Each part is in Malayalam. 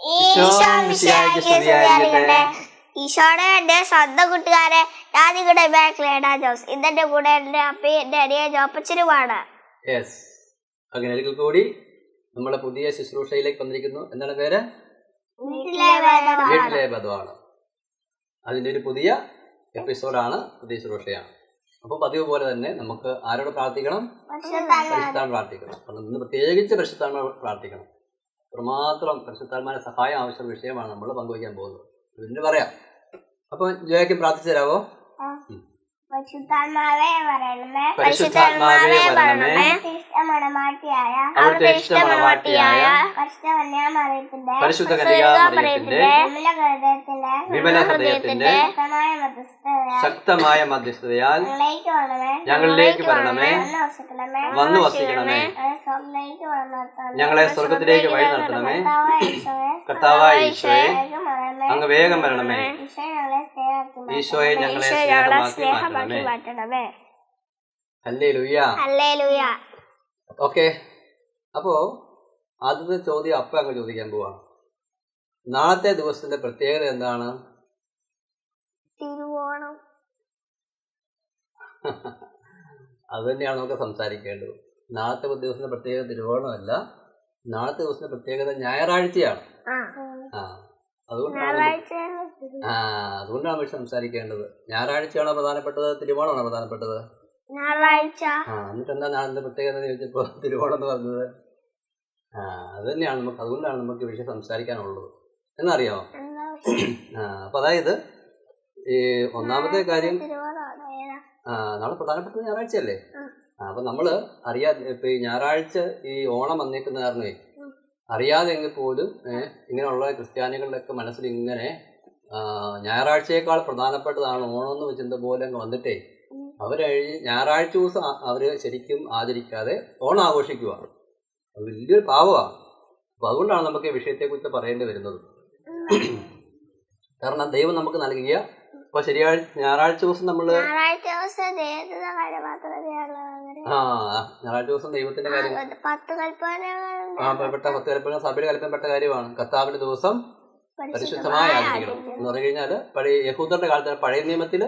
ഈശോ സ്തുതിയായിരിക്കട്ടെ. ഈശോയുടെ എന്റെ സ്വന്തം കൂട്ടുകാരെ ഞാൻ നിങ്ങളുടെ ബാക്കിലേടാ ജോസ്. ഇതെന്റെ കൂടെ എന്റെ അപ്പി എന്റെ അനിയ ജോപ്പച്ചനുമാണ്. യെസ് അങ്ങനെ ഒരിക്കൽ കൂടി നമ്മളെ പുതിയ ശുശ്രൂഷയിലേക്ക് വന്നിരിക്കുന്നു. എന്താണ് പേര്? വീട്ടിലെ ബധമാണ് അതിന്റെ ഒരു പുതിയ എപ്പിസോഡാണ് പുതിയ ശുശ്രൂഷയാണ്. അപ്പോൾ പതിവ് പോലെ തന്നെ നമുക്ക് ആരോട് പ്രാർത്ഥിക്കണം? പരിശുദ്ധാൻ പ്രാർത്ഥിക്കണം. അപ്പം ഇന്ന് പ്രത്യേകിച്ച് പരിശുദ്ധാത്മ പ്രാർത്ഥിക്കണം. അത്രമാത്രം പരിശുദ്ധാത്മാരുടെ സഹായം ആവശ്യമുള്ള വിഷയമാണ് നമ്മൾ പങ്കുവയ്ക്കാൻ പോകുന്നത്. ഇതിന് പറയാം. അപ്പം ജയക്കും പ്രാർത്ഥിച്ചു തരാമോ പരിശുദ്ധാത്മാവേ വരണമേ. ഇഷ്ടമണമാട്ടിയായ അവിടുത്തെ ഇഷ്ടമണവാട്ടിയായ പരിശുദ്ധ വിമല ഹൃദയത്തിന്റെ ശക്തമായ മധ്യസ്ഥതയാൽ ഞങ്ങളിലേക്ക് വരണമേ. വന്ന് വസിക്കണമേ. ഞങ്ങളെ സ്വർഗത്തിലേക്ക് വഴി നടത്തണമേ. കർത്താവായ ഈശോയെ. അങ്ങ് വേഗം വരണമേ. ഈശോയെ ഞങ്ങളെ സ്നേഹമാക്കി മാറ്റണമേ. മാറ്റണമേ. അല്ലേ ലുയ്യ ഓക്കെ. അപ്പോ ആദ്യത്തെ ചോദ്യം അപ്പ അങ്ങ് ചോദിക്കാൻ പോവാ. നാളത്തെ ദിവസത്തിന്റെ പ്രത്യേകത എന്താണ്? തിരുവോണം. അത് തന്നെയാണ് നമുക്ക് സംസാരിക്കേണ്ടത്. നാളത്തെ ദിവസത്തിന്റെ പ്രത്യേകത തിരുവോണമല്ല. നാളത്തെ ദിവസത്തിന്റെ പ്രത്യേകത ഞായറാഴ്ചയാണ്. ആ. അതുകൊണ്ടാണ് അതുകൊണ്ടാണ് നമ്മൾ സംസാരിക്കേണ്ടത്. ഞായറാഴ്ചയാണോ പ്രധാനപ്പെട്ടത്? തിരുവോണമാണോ പ്രധാനപ്പെട്ടത്? ഞായറാഴ്ച. ആ എന്നിട്ട് എന്താ പ്രത്യേകത എന്ന് ചോദിച്ചപ്പോൾ തിരുവോണം എന്ന് പറഞ്ഞത്? ആ അത് തന്നെയാണ് നമുക്ക് അതുകൊണ്ടാണ് നമുക്ക് വിഷയം സംസാരിക്കാനുള്ളത്. ആ അപ്പൊ അതായത് ഈ ഒന്നാമത്തെ കാര്യം ആ നാളെ പ്രധാനപ്പെട്ട ഞായറാഴ്ചയല്ലേ? അപ്പൊ നമ്മൾ അറിയാ ഇപ്പൊ ഈ ഞായറാഴ്ച ഈ ഓണം വന്നേക്കുന്ന കാരണമേ അറിയാതെങ്കിൽ അറിയാതെ എങ്കിൽ പോലും ഇങ്ങനെയുള്ള ക്രിസ്ത്യാനികളുടെയൊക്കെ മനസ്സിൽ ഇങ്ങനെ ഞായറാഴ്ചയേക്കാൾ പ്രധാനപ്പെട്ടതാണ് ഓണം എന്ന് ചിന്ത പോലെ അങ്ങ് വന്നിട്ടേ. അവർ അവർ ഞായറാഴ്ച ദിവസം അവർ അവർ ശരിക്കും ആചരിക്കാതെ ഓണം ആഘോഷിക്കുക അത് വലിയൊരു പാവമാണ് അപ്പൊ അതുകൊണ്ടാണ് നമുക്ക് ഈ വിഷയത്തെക്കുറിച്ച് പറയേണ്ടി വരുന്നത്. കാരണം ദൈവം നമുക്ക് നൽകിയ ഇപ്പൊ ശരിയാഴ്ച ഞായറാഴ്ച ദിവസം നമ്മൾ കാര്യം ആ ഞായറാഴ്ച ദിവസം ദൈവത്തിന്റെ കാര്യം. ആ പെട്ട പത്ത് കൽപ്പന സഭയുടെ കൽപ്പനപ്പെട്ട കാര്യമാണ്. കർത്താവിന്റെ ദിവസം പരിശുദ്ധമായി ആചരിക്കണം എന്ന് പറഞ്ഞു കഴിഞ്ഞാൽ പഴയ യഹൂദരുടെ കാലത്ത് പഴയ നിയമത്തിൽ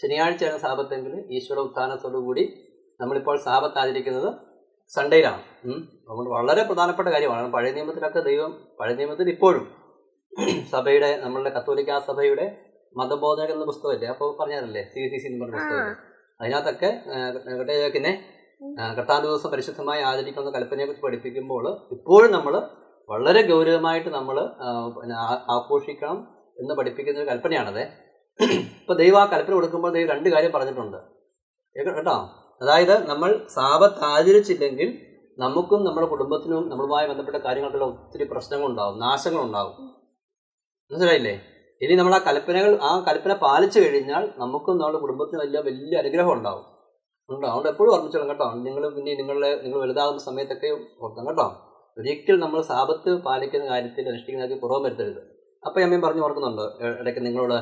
ശനിയാഴ്ചയാണ് സാപത്തെങ്കിൽ ഈശ്വര ഉത്ഥാനത്തോടുകൂടി നമ്മളിപ്പോൾ സാപത്ത് ആചരിക്കുന്നത് സൺഡേയിലാണ്. നമ്മൾ അതുകൊണ്ട് വളരെ പ്രധാനപ്പെട്ട കാര്യമാണ്. പഴയ നിയമത്തിലൊക്കെ ദൈവം പഴയ നിയമത്തിൽ ഇപ്പോഴും സഭയുടെ നമ്മളുടെ കത്തോലിക്ക സഭയുടെ മതബോധന എന്ന പുസ്തകമില്ലേ? അപ്പോൾ പറഞ്ഞാലല്ലേ? സി സി സി എന്ന് പറഞ്ഞ പുസ്തകം അതിനകത്തൊക്കെ കട്ടേക്കിനെ കർത്താൻ ദിവസം പരിശുദ്ധമായി ആചരിക്കുന്ന കൽപ്പനയെ കുറിച്ച് പഠിപ്പിക്കുമ്പോൾ ഇപ്പോഴും നമ്മൾ വളരെ ഗൗരവമായിട്ട് നമ്മൾ ആഘോഷിക്കണം എന്ന് പഠിപ്പിക്കുന്ന ഒരു കൽപ്പനയാണത്. ഇപ്പൊ ദൈവം ആ കൽപ്പന കൊടുക്കുമ്പോൾ ദൈവം രണ്ട് കാര്യം പറഞ്ഞിട്ടുണ്ട്. കേട്ടോ കേട്ടോ? അതായത് നമ്മൾ സാപത്ത് ആചരിച്ചില്ലെങ്കിൽ നമുക്കും നമ്മുടെ കുടുംബത്തിനും നമ്മളുമായി ബന്ധപ്പെട്ട കാര്യങ്ങൾക്കുള്ള ഒത്തിരി പ്രശ്നങ്ങളുണ്ടാവും നാശങ്ങളുണ്ടാവും. മനസ്സിലായില്ലേ? ഇനി നമ്മൾ ആ കൽപ്പനകൾ ആ കൽപ്പന പാലിച്ചു കഴിഞ്ഞാൽ നമുക്കും നമ്മുടെ കുടുംബത്തിനും വലിയ വലിയ അനുഗ്രഹം ഉണ്ടാവും. ഉണ്ടോ? അതുകൊണ്ട് എപ്പോഴും ഓർമ്മിച്ചോളാം കേട്ടോ? നിങ്ങൾ പിന്നെ നിങ്ങളുടെ നിങ്ങൾ വലുതാകുന്ന സമയത്തൊക്കെ ഓർക്കണം കേട്ടോ? ഒരിക്കലും നമ്മൾ സാപത്ത് പാലിക്കുന്ന കാര്യത്തിൽ അനുഷ്ഠിക്കുന്ന കാര്യത്തിൽ കുറവ് വരുത്തരുത്. അപ്പം അമ്മയും പറഞ്ഞു ഓർക്കുന്നുണ്ട് ഇടയ്ക്ക് നിങ്ങളോട്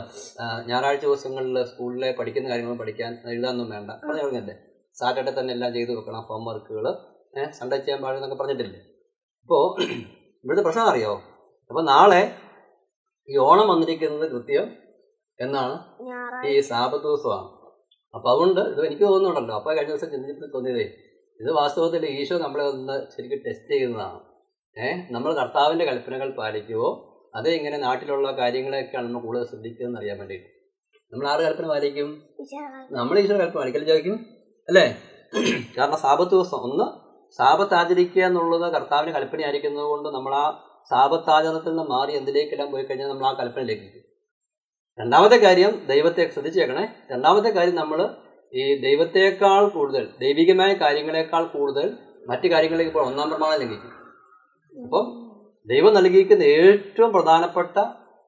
ഞായറാഴ്ച ദിവസങ്ങളിൽ സ്കൂളിലെ പഠിക്കുന്ന കാര്യങ്ങൾ പഠിക്കാൻ എഴുതാനൊന്നും വേണ്ട. പറഞ്ഞു പറഞ്ഞല്ലേ സാറ്റർഡേ തന്നെ എല്ലാം ചെയ്തു വെക്കണം ഹോം വർക്കുകൾ സൺഡേ ചെയ്യാൻ പാടില്ലെന്നൊക്കെ പറഞ്ഞിട്ടില്ലേ? അപ്പോൾ ഇവിടുത്തെ പ്രശ്നം അറിയോ? അപ്പോൾ നാളെ ഈ ഓണം വന്നിരിക്കുന്നത് കൃത്യം എന്നാണ് ഈ സാപത്ത് ദിവസമാണ്. അപ്പൊ അതുകൊണ്ട് ഇത് എനിക്ക് തോന്നുന്നുണ്ടല്ലോ. അപ്പൊ കഴിഞ്ഞ ദിവസം ചിന്തിച്ചിട്ട് തോന്നിയതേ ഇത് വാസ്തവത്തിൽ ഈശോ നമ്മളെ ഒന്ന് ശരിക്കും ടെസ്റ്റ് ചെയ്യുന്നതാണ്. ഏഹ് നമ്മൾ കർത്താവിന്റെ കൽപ്പനകൾ പാലിക്കുവോ? അതേ ഇങ്ങനെ നാട്ടിലുള്ള കാര്യങ്ങളെയൊക്കെയാണ് നമ്മൾ കൂടുതൽ ശ്രദ്ധിക്കുന്നതെന്ന് അറിയാൻ വേണ്ടിയിട്ട്. നമ്മൾ ആറ് കൽപ്പന പാലിക്കും? നമ്മൾ ഈശോ കൽപ്പന പാലിക്കൽ ചോദിക്കും അല്ലേ? കാരണം സാപത്ത് ദിവസം ഒന്ന് സാപത്ത് ആചരിക്കുക എന്നുള്ളത് കർത്താവിന് കൽപ്പനയായിരിക്കുന്നത് കൊണ്ട് നമ്മൾ ആ സാപത്താചരണത്തിൽ നിന്ന് മാറി എന്തിലേക്കെല്ലാം പോയി കഴിഞ്ഞാൽ നമ്മൾ ആ കൽപ്പനയിലേക്ക്. രണ്ടാമത്തെ കാര്യം ദൈവത്തെ ശ്രദ്ധിച്ചേക്കണേ. രണ്ടാമത്തെ കാര്യം നമ്മൾ ഈ ദൈവത്തെക്കാൾ കൂടുതൽ ദൈവികമായ കാര്യങ്ങളെക്കാൾ കൂടുതൽ മറ്റു കാര്യങ്ങളിലേക്ക് ഇപ്പോൾ ഒന്നാം പ്രമാണം ലംഘിക്കും. അപ്പം ദൈവം നൽകിയിരിക്കുന്ന ഏറ്റവും പ്രധാനപ്പെട്ട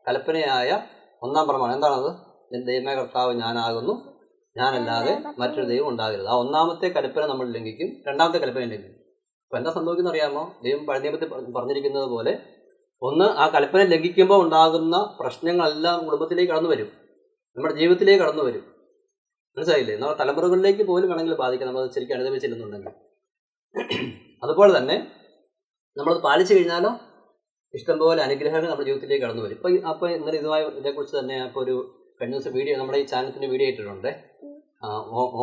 കൽപ്പനയായ ഒന്നാം പ്രമാണം എന്താണത്? എന്റെ ദൈവമായ കർത്താവ് ഞാനാകുന്നു. ഞാനല്ലാതെ മറ്റൊരു ദൈവം ഉണ്ടാകരുത്. ആ ഒന്നാമത്തെ കൽപ്പന നമ്മൾ ലംഘിക്കും രണ്ടാമത്തെ കൽപ്പന ലംഘിക്കും. അപ്പൊ എന്താ സംഭവിക്കുന്ന അറിയാമോ? ദൈവം പഴയ പറഞ്ഞിരിക്കുന്നത് പോലെ ഒന്ന് ആ കൽപ്പന ലംഘിക്കുമ്പോൾ ഉണ്ടാകുന്ന പ്രശ്നങ്ങളെല്ലാം കുടുംബത്തിലേക്ക് കടന്നു വരും നമ്മുടെ ജീവിതത്തിലേക്ക് കടന്നു വരും മനസ്സിലായില്ലേ? നമ്മുടെ തലമുറകളിലേക്ക് പോലും വേണമെങ്കിൽ ബാധിക്കാം. നമ്മൾ ശരിക്കും അനുഭവിച്ചില്ലെന്നുണ്ടെങ്കിൽ അതുപോലെ തന്നെ നമ്മളത് പാലിച്ചു കഴിഞ്ഞാലോ ഇഷ്ടംപോലെ അനുഗ്രഹങ്ങൾ നമ്മുടെ ജീവിതത്തിലേക്ക് കടന്നു വരും. ഇപ്പൊ അപ്പൊ ഇന്നലെ ഇതുമായി ഇതേക്കുറിച്ച് തന്നെ അപ്പോൾ ഒരു കഴിഞ്ഞ ദിവസം വീഡിയോ നമ്മുടെ ഈ ചാനലത്തിന്റെ വീഡിയോ ഇട്ടിട്ടുണ്ട്.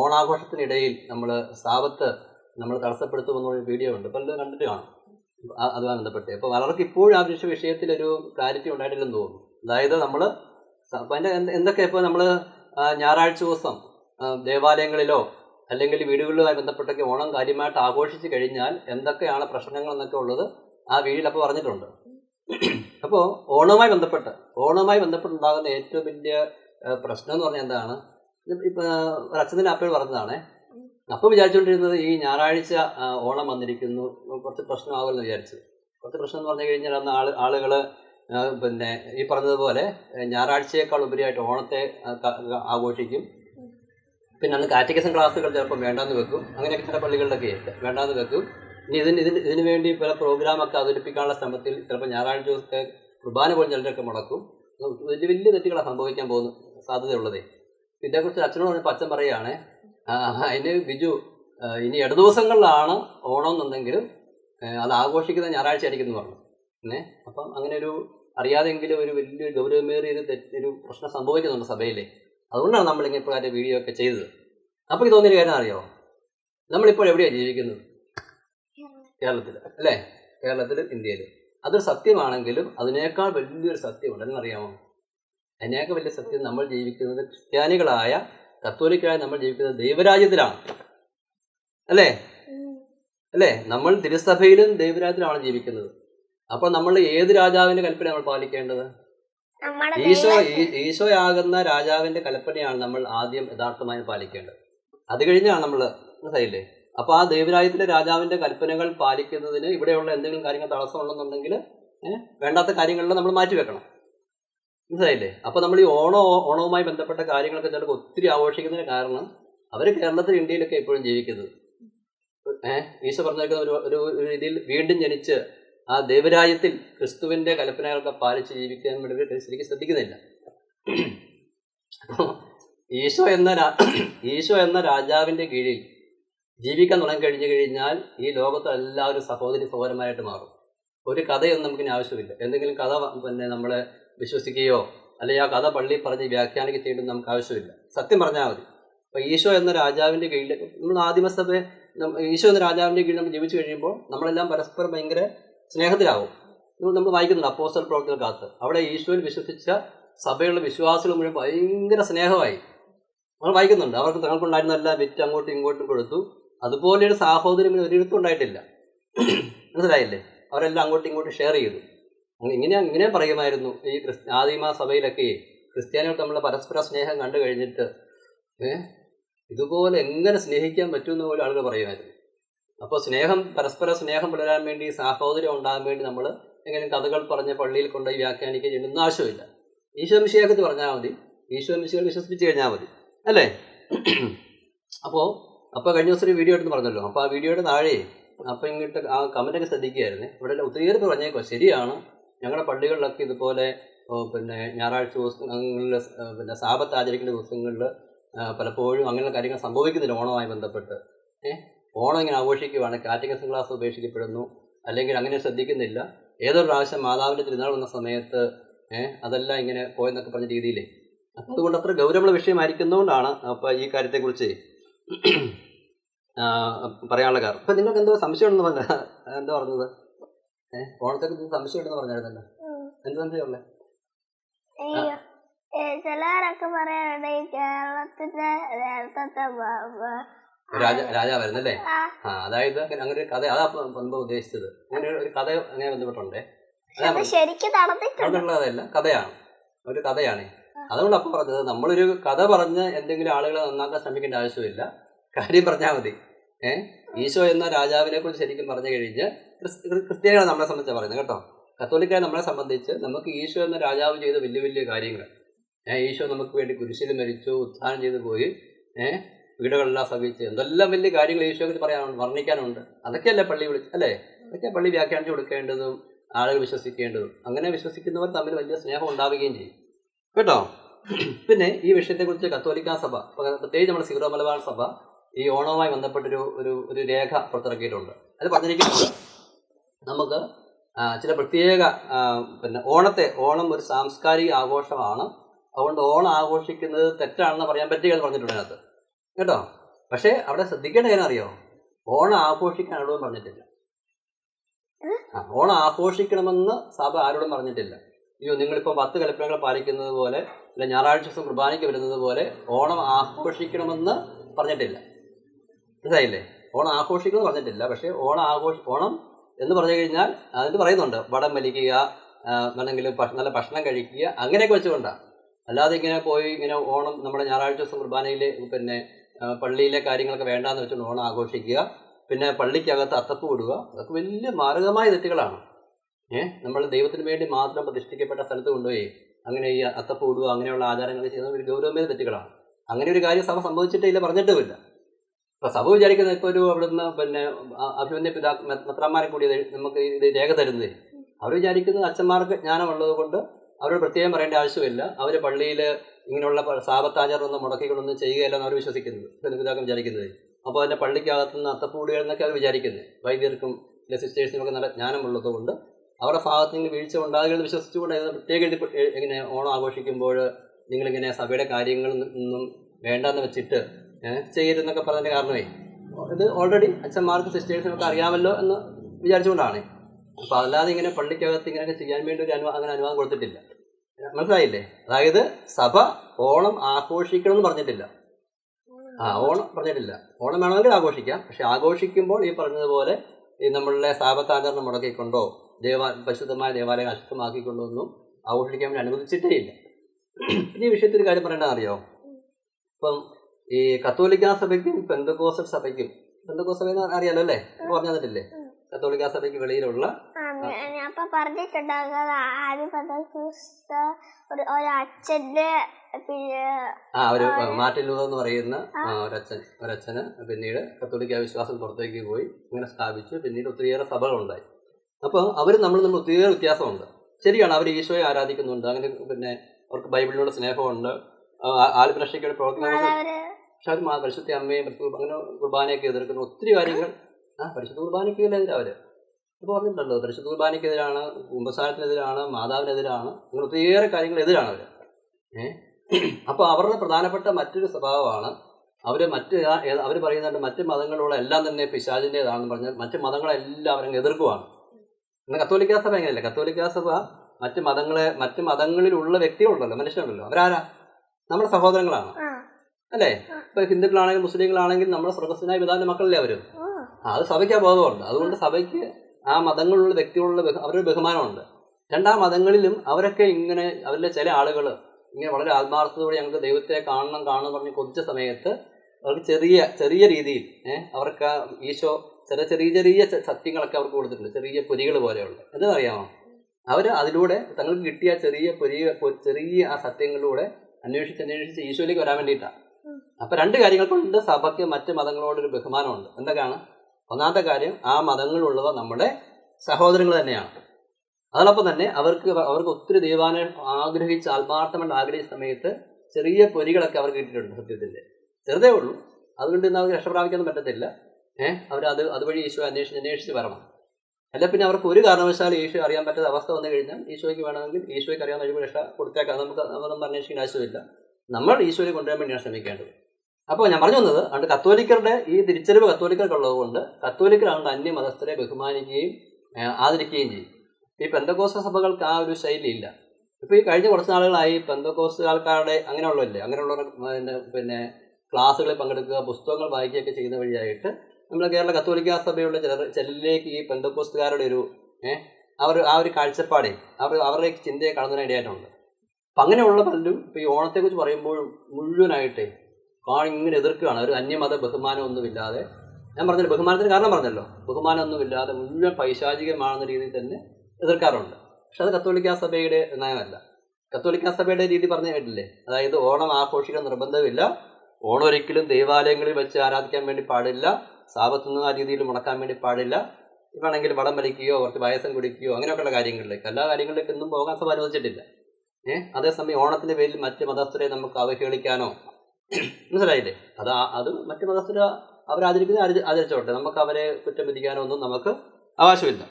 ഓണാഘോഷത്തിനിടയിൽ നമ്മൾ സാപത്ത് നമ്മൾ തടസ്സപ്പെടുത്തുമെന്ന വീഡിയോ ഉണ്ട്. പലരും കണ്ടിട്ട് കാണും. അതുമായി ബന്ധപ്പെട്ട്. അപ്പോൾ വളർക്ക് ഇപ്പോഴും ആ വിഷയ വിഷയത്തിൽ ഒരു ക്ലാരിറ്റി ഉണ്ടായിട്ടില്ലെന്ന് തോന്നുന്നു. അതായത് നമ്മൾ അതിന്റെ എന്തൊക്കെ ഇപ്പോൾ നമ്മൾ ഞായറാഴ്ച ദിവസം ദേവാലയങ്ങളിലോ അല്ലെങ്കിൽ വീടുകളിലുമായി ബന്ധപ്പെട്ടൊക്കെ ഓണം കാര്യമായിട്ട് ആഘോഷിച്ച് കഴിഞ്ഞാൽ എന്തൊക്കെയാണ് പ്രശ്നങ്ങൾ എന്നൊക്കെ ഉള്ളത് ആ വീഡിയോയിൽ അപ്പോൾ പറഞ്ഞിട്ടുണ്ട്. അപ്പോൾ ഓണവുമായി ബന്ധപ്പെട്ട് ഓണവുമായി ബന്ധപ്പെട്ടുണ്ടാകുന്ന ഏറ്റവും വലിയ പ്രശ്നം എന്ന് പറഞ്ഞാൽ എന്താണ്? ഇപ്പൊ അച്ഛന്റെ അപ്പോൾ പറഞ്ഞതാണേ. അപ്പം വിചാരിച്ചുകൊണ്ടിരുന്നത് ഈ ഞായറാഴ്ച ഓണം വന്നിരിക്കുന്നു. കുറച്ച് പ്രശ്നമാകുമെന്ന് വിചാരിച്ചു. കുറച്ച് പ്രശ്നം എന്ന് പറഞ്ഞു കഴിഞ്ഞാൽ അന്ന് ആൾ ആളുകൾ പിന്നെ ഈ പറഞ്ഞതുപോലെ ഞായറാഴ്ചയേക്കാൾ ഉപരിയായിട്ട് ഓണത്തെ ആഘോഷിക്കും. പിന്നെ അന്ന് കാറ്റഗസം ക്ലാസ്സുകൾ ചിലപ്പോൾ വേണ്ടാന്ന് വെക്കും. അങ്ങനെയൊക്കെ ചില പള്ളികളിലൊക്കെ വേണ്ടാന്ന് വെക്കും. ഇനി ഇതിന് ഇതിന് ഇതിനു വേണ്ടി പല പ്രോഗ്രാമൊക്കെ അവതരിപ്പിക്കാനുള്ള ശ്രമത്തിൽ ചിലപ്പോൾ ഞായറാഴ്ച ദിവസത്തെ കുർബാന പോലും ചിലരൊക്കെ മുടക്കും. വലിയ വലിയ തെറ്റുകളാണ് സംഭവിക്കാൻ പോകുന്ന സാധ്യതയുള്ളതേ. ഇതേക്കുറിച്ച് അച്ഛനോട് പറഞ്ഞപ്പോൾ അച്ഛൻ പറയുകയാണ് അതിന് ബിജു ഇനി ഇട ദിവസങ്ങളിലാണ് ഓണം എന്നുണ്ടെങ്കിലും അത് ആഘോഷിക്കുന്ന ഞായറാഴ്ച ആയിരിക്കും എന്ന് പറഞ്ഞു. പിന്നെ അപ്പം അങ്ങനെ ഒരു അറിയാതെങ്കിലും ഒരു വലിയ ഗൗരവമേറിയ ഒരു പ്രശ്നം സംഭവിക്കുന്നുണ്ട് സഭയിലെ. അതുകൊണ്ടാണ് നമ്മൾ ഇങ്ങനെ ഇപ്പോഴത്തെ വീഡിയോ ഒക്കെ ചെയ്തത്. അപ്പോൾ ഇത് തോന്നിയൊരു കാര്യം അറിയോ? നമ്മളിപ്പോൾ എവിടെയാണ് ജീവിക്കുന്നത്? കേരളത്തിൽ അല്ലേ? കേരളത്തിൽ ഇന്ത്യയിൽ അതൊരു സത്യമാണെങ്കിലും അതിനേക്കാൾ വലിയൊരു സത്യമുണ്ട്. എന്നറിയാമോ അതിനേക്കാൾ വലിയ സത്യം നമ്മൾ ജീവിക്കുന്നത് ക്രിസ്ത്യാനികളായ കത്തോലിക്കായ നമ്മൾ ജീവിക്കുന്നത് ദൈവരാജ്യത്തിലാണ്. അല്ലേ? അല്ലേ? നമ്മൾ തിരുസഭയിലും ദൈവരാജ്യത്തിലാണ് ജീവിക്കുന്നത്. അപ്പോൾ നമ്മൾ ഏത് രാജാവിന്റെ കൽപ്പന നമ്മൾ പാലിക്കേണ്ടത്? ഈശോ ഈശോയാകുന്ന രാജാവിന്റെ കൽപ്പനയാണ് നമ്മൾ ആദ്യം യഥാർത്ഥമായി പാലിക്കേണ്ടത്. അത് കഴിഞ്ഞാണ് നമ്മൾ മനസ്സിലായില്ലേ? അപ്പൊ ആ ദൈവരാജ്യത്തിലെ രാജാവിന്റെ കൽപ്പനകൾ പാലിക്കുന്നതിന് ഇവിടെയുള്ള എന്തെങ്കിലും കാര്യങ്ങൾ തടസ്സമുണ്ടെന്നുണ്ടെങ്കിൽ വേണ്ടാത്ത കാര്യങ്ങളിൽ നമ്മൾ മാറ്റി വെക്കണം. മനസ്സിലായില്ലേ? അപ്പൊ നമ്മൾ ഈ ഓണോ ഓണവുമായി ബന്ധപ്പെട്ട കാര്യങ്ങളൊക്കെ ചിലർക്ക് ഒത്തിരി ആഘോഷിക്കുന്നതിന് കാരണം അവർ കേരളത്തിൽ ഇന്ത്യയിലൊക്കെ എപ്പോഴും ജീവിക്കുന്നത്. ഏഹ് ഈശോ പറഞ്ഞേക്കുന്ന ഒരു ഒരു രീതിയിൽ വീണ്ടും ജനിച്ച് ആ ദേവരാജ്യത്തിൽ ക്രിസ്തുവിന്റെ കൽപ്പനകളൊക്കെ പാലിച്ച് ജീവിക്കാൻ വേണ്ടി ശരിക്കും ശ്രദ്ധിക്കുന്നില്ല. ഈശോ എന്ന ഈശോ എന്ന രാജാവിന്റെ കീഴിൽ ജീവിക്കാൻ തുടങ്ങി കഴിഞ്ഞു കഴിഞ്ഞാൽ ഈ ലോകത്ത് എല്ലാവരും സഹോദരി സഹോദരന്മാരായിട്ട് മാറും. ഒരു കഥയൊന്നും നമുക്കിനി ആവശ്യമില്ല. എന്തെങ്കിലും കഥ പിന്നെ നമ്മളെ വിശ്വസിക്കുകയോ അല്ലെങ്കിൽ ആ കഥ പള്ളി പറഞ്ഞ് വ്യാഖ്യാനിക്കുകയും നമുക്ക് ആവശ്യമില്ല. സത്യം പറഞ്ഞാൽ മതി. അപ്പൊ ഈശോ എന്ന രാജാവിന്റെ കീഴിൽ നമ്മൾ ആദിമസഭ ഈശോ എന്ന രാജാവിന്റെ കീഴിൽ നമ്മൾ ജീവിച്ചു കഴിയുമ്പോൾ നമ്മളെല്ലാം പരസ്പരം ഭയങ്കര സ്നേഹത്തിലാവും. നമ്മൾ വായിക്കുന്നുണ്ട് അപ്പോസ്റ്റൽ പ്രവർത്തനകത്ത് അവിടെ ഈശോയിൽ വിശ്വസിച്ച സഭയുള്ള വിശ്വാസികൾ മുഴുവൻ ഭയങ്കര സ്നേഹമായി. നമ്മൾ വായിക്കുന്നുണ്ട് അവർക്ക് തങ്ങൾക്കുണ്ടായിരുന്ന എല്ലാം വിറ്റ് അങ്ങോട്ടും ഇങ്ങോട്ടും കൊടുത്തു. അതുപോലെ ഒരു സാഹോദര്യം ഒരിടത്തും ഉണ്ടായിട്ടില്ല. മനസ്സിലായില്ലേ? അവരെല്ലാം അങ്ങോട്ടും ഇങ്ങോട്ടും ഷെയർ ചെയ്തു. ഇങ്ങനെ ഇങ്ങനെ പറയുമായിരുന്നു ഈ ക്രിസ് ആദിമ സഭയിലൊക്കെ ക്രിസ്ത്യാനികൾ തമ്മിലുള്ള പരസ്പര സ്നേഹം കണ്ടു കഴിഞ്ഞിട്ട്. ഇതുപോലെ എങ്ങനെ സ്നേഹിക്കാൻ പറ്റുമെന്ന് പോലും ആളുകൾ പറയുമായിരുന്നു. അപ്പോൾ സ്നേഹം പരസ്പര സ്നേഹം പുലരാൻ വേണ്ടി സാഹോദര്യം ഉണ്ടാകാൻ വേണ്ടി നമ്മൾ എങ്ങനെ കഥകൾ പറഞ്ഞ് പള്ളിയിൽ കൊണ്ടുപോയി വ്യാഖ്യാനിക്കുക ചെയ്യണമെന്ന് ആവശ്യമില്ല. ഈശോ മിശിയാക്കത്ത് പറഞ്ഞാൽ മതി. ഈശോ മിശികൾ വിശ്വസിപ്പിച്ച് കഴിഞ്ഞാൽ മതി. അല്ലേ? അപ്പോൾ അപ്പോൾ കഴിഞ്ഞ ദിവസം ഒരു വീഡിയോ എടുത്ത് പറഞ്ഞല്ലോ. അപ്പോൾ ആ വീഡിയോയുടെ താഴെ അപ്പം ഇങ്ങോട്ട് ആ കമന്റൊക്കെ ശ്രദ്ധിക്കുകയായിരുന്നു. ഇവിടെ ഒത്തിരി പറഞ്ഞേക്കോ ശരിയാണ്. ഞങ്ങളുടെ പള്ളികളിലൊക്കെ ഇതുപോലെ പിന്നെ ഞായറാഴ്ച ദിവസങ്ങളിൽ പിന്നെ സാപത്ത് ആചരിക്കുന്ന ദിവസങ്ങളിൽ പലപ്പോഴും അങ്ങനെയുള്ള കാര്യങ്ങൾ സംഭവിക്കുന്നില്ല ഓണവുമായി ബന്ധപ്പെട്ട്. ഏഹ് ഓണം ഇങ്ങനെ ആഘോഷിക്കുകയാണ് കാറ്റഗസം ക്ലാസ് ഉപേക്ഷിക്കപ്പെടുന്നു. അല്ലെങ്കിൽ അങ്ങനെ ശ്രദ്ധിക്കുന്നില്ല. ഏതൊരു പ്രാവശ്യം മാതാവിന്റെ തിരുനാൾ വന്ന സമയത്ത് അതെല്ലാം ഇങ്ങനെ പോയെന്നൊക്കെ പറഞ്ഞ രീതിയിലേ. അപ്പം അതുകൊണ്ട് അത്ര ഗൗരവമുള്ള വിഷയമായിരിക്കുന്നതുകൊണ്ടാണ് അപ്പോൾ ഈ കാര്യത്തെക്കുറിച്ച് പറയാനുള്ള കാരണം. അപ്പം നിങ്ങൾക്ക് എന്തോ സംശയം ഉണ്ടെന്ന് പറഞ്ഞ എന്താ പറഞ്ഞത്? ഏഹ് ഓണത്തെക്കുറിച്ച് സംശയം ഉണ്ടെന്ന് പറഞ്ഞായിരുന്നല്ലോ. എന്ത് സംശയമുള്ള? ചിലരൊക്കെ പറയാറുണ്ട് ഈ കേരളത്തിന്റെ നേരത്തെ രാജ രാജാവായിരുന്നല്ലേ ആ, ആ അതായത് അങ്ങനെ ഒരു കഥ അതാ മുൻപ് ഉദ്ദേശിച്ചത്. അങ്ങനെ ഒരു കഥ അങ്ങനെ ബന്ധപ്പെട്ടുണ്ടേ. കഥയല്ല കഥയാണ്. ഒരു കഥയാണ്. അതുകൊണ്ട് അപ്പം പറഞ്ഞത് നമ്മളൊരു കഥ പറഞ്ഞ് എന്തെങ്കിലും ആളുകളെ നന്നാക്കാൻ ശ്രമിക്കേണ്ട ആവശ്യമില്ല. കാര്യം പറഞ്ഞാൽ മതി. ഏഹ് ഈശോ എന്ന രാജാവിനെ കുറിച്ച് ശരിക്കും പറഞ്ഞു കഴിഞ്ഞ് ക്രിസ്ത്യാനികളെ നമ്മളെ സംബന്ധിച്ച് പറയുന്നത് കേട്ടോ. കത്തോലിക്കാരെ നമ്മളെ സംബന്ധിച്ച് നമുക്ക് ഈശോ എന്ന രാജാവ് ചെയ്ത വലിയ വലിയ കാര്യങ്ങൾ ഏഹ് ഈശോ നമുക്ക് വേണ്ടി കുരിശിൽ മരിച്ചു ഉത്ഥാനം ചെയ്തു പോയി ഏഹ് വീടുകളെല്ലാം സഹിച്ച് എന്തെല്ലാം വലിയ കാര്യങ്ങൾ ഈശോയ്ക്ക് പറയാനുണ്ട് വർണിക്കാനുണ്ട്. അതൊക്കെയല്ലേ പള്ളി വിളിച്ച് അല്ലേ? അതൊക്കെ പള്ളി വ്യാഖ്യാനിച്ചു കൊടുക്കേണ്ടതും ആളുകൾ വിശ്വസിക്കേണ്ടതും. അങ്ങനെ വിശ്വസിക്കുന്നവർ തമ്മിൽ വലിയ സ്നേഹം ഉണ്ടാവുകയും ചെയ്യും. കേട്ടോ? പിന്നെ ഈ വിഷയത്തെക്കുറിച്ച് കത്തോലിക്ക സഭ പ്രത്യേകിച്ച് നമ്മുടെ സീറോ മലബാർ സഭ ഈ ഓണവുമായി ബന്ധപ്പെട്ടൊരു ഒരു ഒരു രേഖ പുറത്തിറക്കിയിട്ടുണ്ട്. അത് പറഞ്ഞിരിക്കുന്നത് നമുക്ക് ചില പ്രത്യേക പിന്നെ ഓണത്തെ ഓണം ഒരു സാംസ്കാരിക ആഘോഷമാണ്. അതുകൊണ്ട് ഓണം ആഘോഷിക്കുന്നത് തെറ്റാണെന്ന് പറയാൻ പറ്റുക എന്ന് പറഞ്ഞിട്ടുണ്ട് അതിനകത്ത്. കേട്ടോ? പക്ഷേ അവിടെ ശ്രദ്ധിക്കേണ്ട കാര്യം അറിയോ? ഓണം ആഘോഷിക്കാൻ ആരോടും പറഞ്ഞിട്ടില്ല ഓണം ആഘോഷിക്കണമെന്ന് സഭ ആരോടും പറഞ്ഞിട്ടില്ല. അയ്യോ നിങ്ങളിപ്പോൾ പത്ത് കൽപ്പനകൾ പാലിക്കുന്നത് പോലെ അല്ല ഞായറാഴ്ച ദിവസം കുർബാനയ്ക്ക് വരുന്നത് പോലെ ഓണം ആഘോഷിക്കണമെന്ന് പറഞ്ഞിട്ടില്ല. മനസ്സിലായില്ലേ? ഓണം ആഘോഷിക്കണമെന്ന് പറഞ്ഞിട്ടില്ല. പക്ഷേ ഓണം ആഘോഷ ഓണം എന്ന് പറഞ്ഞു കഴിഞ്ഞാൽ അതിന് പറയുന്നുണ്ട്. വടം വലിക്കുക അല്ലെങ്കിൽ നല്ല ഭക്ഷണം കഴിക്കുക അങ്ങനെയൊക്കെ വെച്ചുകൊണ്ടാണ്. അല്ലാതെ ഇങ്ങനെ പോയി ഇങ്ങനെ ഓണം നമ്മുടെ ഞായറാഴ്ച ദിവസം കുർബാനയിൽ പിന്നെ പള്ളിയിലെ കാര്യങ്ങളൊക്കെ വേണ്ടാന്ന് വെച്ചുകൊണ്ട് ഓണം ആഘോഷിക്കുക. പിന്നെ പള്ളിക്കകത്ത് അത്തപ്പ് വിടുക. അതൊക്കെ വലിയ മാരകമായ തെറ്റുകളാണ്. ഏഹ് നമ്മൾ ദൈവത്തിന് വേണ്ടി മാത്രം പ്രതിഷ്ഠിക്കപ്പെട്ട സ്ഥലത്ത് കൊണ്ടുപോയി അങ്ങനെ ഈ അത്തപ്പ് വിടുക അങ്ങനെയുള്ള ആചാരങ്ങൾ ചെയ്യുന്നത് ഒരു ഗൗരവമേറിയ തെറ്റുകളാണ്. അങ്ങനെ ഒരു കാര്യം സഭ സംഭവിച്ചിട്ടില്ല പറഞ്ഞിട്ടുമില്ല. ഇപ്പൊ സഭ വിചാരിക്കുന്നത് ഇപ്പൊ ഒരു അവിടുന്ന് പിന്നെ അഭിമന്യ പിതാ മെത്രാന്മാരെ കൂടി നമുക്ക് ഇത് രേഖ തരുന്നത് അവർ വിചാരിക്കുന്നത് അച്ഛന്മാർക്ക് ജ്ഞാനമുള്ളത് കൊണ്ട് അവരോട് പ്രത്യേകം പറയേണ്ട ആവശ്യമില്ല. അവർ പള്ളിയിൽ ഇങ്ങനെയുള്ള സാപത്താചാരമൊന്നും മുടക്കികളൊന്നും ചെയ്യുകയല്ലെന്ന് അവർ വിശ്വസിക്കുന്നത്. പിതാക്കം വിചാരിക്കുന്നത്. അപ്പോൾ അതിന്റെ പള്ളിക്കകത്ത് നിന്ന് അത്തപ്പൂടുകൾ എന്നൊക്കെ അവർ വിചാരിക്കുന്നത്. വൈദ്യർക്കും ഇല്ല സിസ്റ്റേഴ്സിനും ഒക്കെ നല്ല ജ്ഞാനമുള്ളത് കൊണ്ട് അവരുടെ ഭാഗത്ത് നിന്ന് വീഴ്ച ഉണ്ടാകുകയെന്ന് വിശ്വസിച്ചുകൊണ്ട് പ്രത്യേക ഇങ്ങനെ ഓണം ആഘോഷിക്കുമ്പോൾ നിങ്ങളിങ്ങനെ സഭയുടെ കാര്യങ്ങളിൽ നിന്നും വേണ്ടാന്ന് വെച്ചിട്ട് ചെയ്യരുതെന്നൊക്കെ പറഞ്ഞതിന്റെ കാരണമേ. ഇത് ഓൾറെഡി അച്ഛന്മാർക്ക് സിസ്റ്റേഴ്സിനൊക്കെ അറിയാമല്ലോ എന്ന് വിചാരിച്ചുകൊണ്ടാണ്. അപ്പോൾ അല്ലാതെ ഇങ്ങനെ പള്ളിക്കകത്ത് ഇങ്ങനെയൊക്കെ ചെയ്യാൻ വേണ്ടി ഒരു അനുവാദം അങ്ങനെ അനുവാദം കൊടുത്തിട്ടില്ല. മനസ്സിലായില്ലേ അതായത് സഭ ഓണം ആഘോഷിക്കണം എന്ന് പറഞ്ഞിട്ടില്ല. ആ ഓണം പറഞ്ഞിട്ടില്ല. ഓണം വേണമെങ്കിൽ ആഘോഷിക്കാം. പക്ഷെ ആഘോഷിക്കുമ്പോൾ ഈ പറഞ്ഞതുപോലെ ഈ നമ്മളുടെ സാപത്താചരണം മുടക്കിക്കൊണ്ടോ ദേവാ പരിശുദ്ധമായ ദേവാലയം അശുദ്ധമാക്കിക്കൊണ്ടോ ഒന്നും ആഘോഷിക്കാൻ വേണ്ടി അനുവദിച്ചിട്ടേ ഇല്ല ഇനി ഈ വിഷയത്തിൽ ഒരു കാര്യം പറയേണ്ടത് അറിയോ? ഇപ്പം ഈ കത്തോലിക്ക സഭയ്ക്കും പെന്തകോസൽ സഭയ്ക്കും പെന്തകോസഭ അറിയാലോ അല്ലേ? പറഞ്ഞു തന്നിട്ടില്ലേ? കത്തോലിക്ക സഭയ്ക്ക് വെളിയിലുള്ള ഇപ്പൊ പറഞ്ഞിട്ടുണ്ടാകുന്നത് ആദ്യ പന്തക്കോസ്ത ഒരു ഒരു അച്ഛന്റെ പിന്നെ ആ ഒരു മാർട്ടിൻ ലൂതർ എന്ന് പറയുന്ന ഒരച്ഛൻ ഒരച്ഛന് പിന്നീട് കത്തോലിക്ക വിശ്വാസം പുറത്തേക്ക് പോയി അങ്ങനെ സ്ഥാപിച്ചു പിന്നീട് ഒത്തിരിയേറെ സഭകളുണ്ടായി. അപ്പോൾ അവർ നമ്മൾ നമ്മൾ ഒത്തിരിയേറെ വ്യത്യാസമുണ്ട്. ശരിയാണ് അവർ ഈശോയെ ആരാധിക്കുന്നുണ്ട് അങ്ങനെ പിന്നെ അവർക്ക് ബൈബിളിനോട് സ്നേഹമുണ്ട്. ആൽപ്രക്ഷയ്ക്കുള്ള പ്രവർത്തനം പക്ഷെ അവർ പരിശുദ്ധ അമ്മയും അങ്ങനെ കുർബാനയൊക്കെ എതിർക്കുന്ന ഒത്തിരി കാര്യങ്ങൾ. ആ പരിശുദ്ധ കുർബാനയ്ക്ക് അവർ. ഇത് പറഞ്ഞിട്ടുണ്ടല്ലോ. പരിശുദ്ധ കുർബാനയ്ക്കെതിരാണ് കുംഭസാരത്തിനെതിരാണ് മാതാവിനെതിരാണ് അങ്ങനെ ഒത്തിരിയേറെ കാര്യങ്ങൾ എതിരാണ് അവർ. ഏഹ് അപ്പോൾ അവരുടെ പ്രധാനപ്പെട്ട മറ്റൊരു സ്വഭാവമാണ് അവർ മറ്റ് അവർ പറയുന്നുണ്ട് മറ്റ് മതങ്ങളുള്ള എല്ലാം തന്നെ പിശാചിന്റെതാണെന്ന് പറഞ്ഞാൽ മറ്റ് മതങ്ങളെല്ലാം അവരങ്ങ് എതിർക്കുവാണ്. എന്നാൽ കത്തോലിക്കാ സഭ എങ്ങനെയല്ല? കത്തോലിക്കാ സഭ മറ്റ് മതങ്ങളെ മറ്റ് മതങ്ങളിലുള്ള വ്യക്തികളുണ്ടല്ലോ മനുഷ്യരുണ്ടല്ലോ. അവരാരാ? നമ്മുടെ സഹോദരങ്ങളാണ്. അല്ലേ? ഇപ്പൊ ഹിന്ദുക്കളാണെങ്കിൽ മുസ്ലിങ്ങളാണെങ്കിൽ നമ്മുടെ സ്വർഗസ്വനായ പിതാവിന്റെ മക്കളല്ലേ അവരും? അത് സഭയ്ക്ക് ബോധമുണ്ട്. അതുകൊണ്ട് സഭയ്ക്ക് ആ മതങ്ങളിലുള്ള വ്യക്തികളുള്ള അവരുടെ ബഹുമാനമുണ്ട്. രണ്ടാം മതങ്ങളിലും അവരൊക്കെ ഇങ്ങനെ അവരിലെ ചില ആളുകൾ ഇങ്ങനെ വളരെ ആത്മാർത്ഥതയോടെ ഞങ്ങൾക്ക് ദൈവത്തെ കാണണം കാണണം പറഞ്ഞ് കൊതിച്ച സമയത്ത് അവർക്ക് ചെറിയ ചെറിയ രീതിയിൽ അവർക്ക് ഈശോ ചില ചെറിയ ചെറിയ സത്യങ്ങളൊക്കെ അവർക്ക് കൊടുത്തിട്ടുണ്ട്. ചെറിയ പൊരികൾ പോലെയുള്ള. അറിയാമോ അവർ അതിലൂടെ തങ്ങൾക്ക് കിട്ടിയ ചെറിയ പൊരിയ ചെറിയ ആ സത്യങ്ങളിലൂടെ അന്വേഷിച്ച് അന്വേഷിച്ച് ഈശോയിലേക്ക് വരാൻ വേണ്ടിയിട്ടാണ്. അപ്പൊ രണ്ട് കാര്യങ്ങൾ കൊണ്ട് സഭയ്ക്ക് മറ്റ് മതങ്ങളോടൊരു ബഹുമാനമുണ്ട്. എന്തൊക്കെയാണ്? ഒന്നാമത്തെ കാര്യം ആ മതങ്ങളുള്ളവ നമ്മുടെ സഹോദരങ്ങൾ തന്നെയാണ്. അതോടൊപ്പം തന്നെ അവർക്ക് അവർക്ക് ഒത്തിരി ദൈവാനെ ആഗ്രഹിച്ച് ആത്മാർത്ഥമായിട്ട് ആഗ്രഹിച്ച സമയത്ത് ചെറിയ പൊരികളൊക്കെ അവർക്ക് കിട്ടിയിട്ടുണ്ട് സത്യത്തിന്റെ ചെറുതേ ഉള്ളൂ. അതുകൊണ്ട് ഇന്ന് അവർക്ക് രക്ഷപ്രാപിക്കാനും പറ്റത്തില്ല. ഏഹ് അവർ അത് അതുവഴി ഈശോ അന്വേഷിച്ച് അന്വേഷിച്ച് വരണം. അല്ല പിന്നെ അവർക്ക് ഒരു കാരണവശാലും ഈശോ അറിയാൻ പറ്റാത്ത അവസ്ഥ വന്നു കഴിഞ്ഞാൽ ഈശോയ്ക്ക് വേണമെങ്കിൽ ഈശോയ്ക്ക് അറിയാൻ കഴിയുമ്പോൾ രക്ഷ കൊടുത്തേക്കാം. നമുക്ക് നമ്മൾ അന്വേഷിക്കേണ്ട ആവശ്യമില്ല. നമ്മൾ ഈശോയെ കൊണ്ടുവരാൻ വേണ്ടിയാണ് ശ്രമിക്കേണ്ടത്. അപ്പോൾ ഞാൻ പറഞ്ഞു വന്നത് അതുകൊണ്ട് കത്തോലിക്കരുടെ ഈ തിരിച്ചറിവ് കത്തോലിക്കർക്കുള്ളത് കൊണ്ട് കത്തോലിക്കരാണ് അന്യ മതസ്ഥരെ ബഹുമാനിക്കുകയും ആദരിക്കുകയും ചെയ്യും. ഈ പെന്തകോസ സഭകൾക്ക് ആ ഒരു ശൈലി ഇല്ല ഇപ്പോൾ ഈ കഴിഞ്ഞ കുറച്ച് നാളുകളായി പെന്തക്കോസ് ആൾക്കാരുടെ അങ്ങനെയുള്ളതല്ലേ അങ്ങനെയുള്ളവരുടെ പിന്നെ ക്ലാസ്സുകളിൽ പങ്കെടുക്കുക പുസ്തകങ്ങൾ വായിക്കുകയൊക്കെ ചെയ്യുന്ന വഴിയായിട്ട് നമ്മുടെ കേരള കത്തോലിക്ക സഭയുള്ള ചിലർ ചിലരിലേക്ക് ഈ പെന്തക്കോസ്തുകാരുടെ ഒരു ഏഹ് അവർ ആ ഒരു കാഴ്ചപ്പാടെ അവർ അവരുടെ ചിന്തയെ കടന്നതിനിടയായിട്ടുണ്ട് അപ്പം അങ്ങനെയുള്ള പലരും ഇപ്പോൾ ഈ ഓണത്തെക്കുറിച്ച് പറയുമ്പോൾ മുഴുവനായിട്ടേ കാണി ഇങ്ങനെ എതിർക്കുകയാണ്. ഒരു അന്യമത ബഹുമാനമൊന്നുമില്ലാതെ ഞാൻ പറഞ്ഞല്ലോ ബഹുമാനത്തിന് കാരണം പറഞ്ഞല്ലോ. ബഹുമാനമൊന്നുമില്ലാതെ മുഴുവൻ പൈശാചികമാണെന്ന രീതിയിൽ തന്നെ എതിർക്കാറുണ്ട്. പക്ഷെ അത് കത്തോലിക്ക സഭയുടെ നയമല്ല. കത്തോലിക്ക സഭയുടെ രീതി പറഞ്ഞു കേട്ടില്ലേ? അതായത് ഓണം ആഘോഷിക്കാൻ നിർബന്ധമില്ല. ഓണം ഒരിക്കലും ദൈവാലയങ്ങളിൽ വെച്ച് ആരാധിക്കാൻ വേണ്ടി പാടില്ല. സാപത്തൊന്നും ആ രീതിയിൽ മുടക്കാൻ വേണ്ടി പാടില്ല. വേണമെങ്കിൽ വടം വലിക്കുകയോ കുറച്ച് പായസം കുടിക്കുകയോ അങ്ങനെയൊക്കെയുള്ള കാര്യങ്ങളിലേക്ക്. എല്ലാ കാര്യങ്ങളിലേക്ക് ഒന്നും പോകാൻ സഭ അനുവദിച്ചിട്ടില്ല. ഏഹ് അതേസമയം ഓണത്തിന്റെ പേരിൽ മറ്റ് മതസ്ഥരെ നമുക്ക് അവഹേളിക്കാനോ മനസ്സിലായില്ലേ? അത് അത് മറ്റ് മതസ്ഥർ അവരാചരിക്കുന്ന ആചരി- ആചരിച്ചോട്ടെ? നമുക്ക് അവരെ കുറ്റം വിധിക്കാനോ ഒന്നും നമുക്ക് അവകാശമില്ല.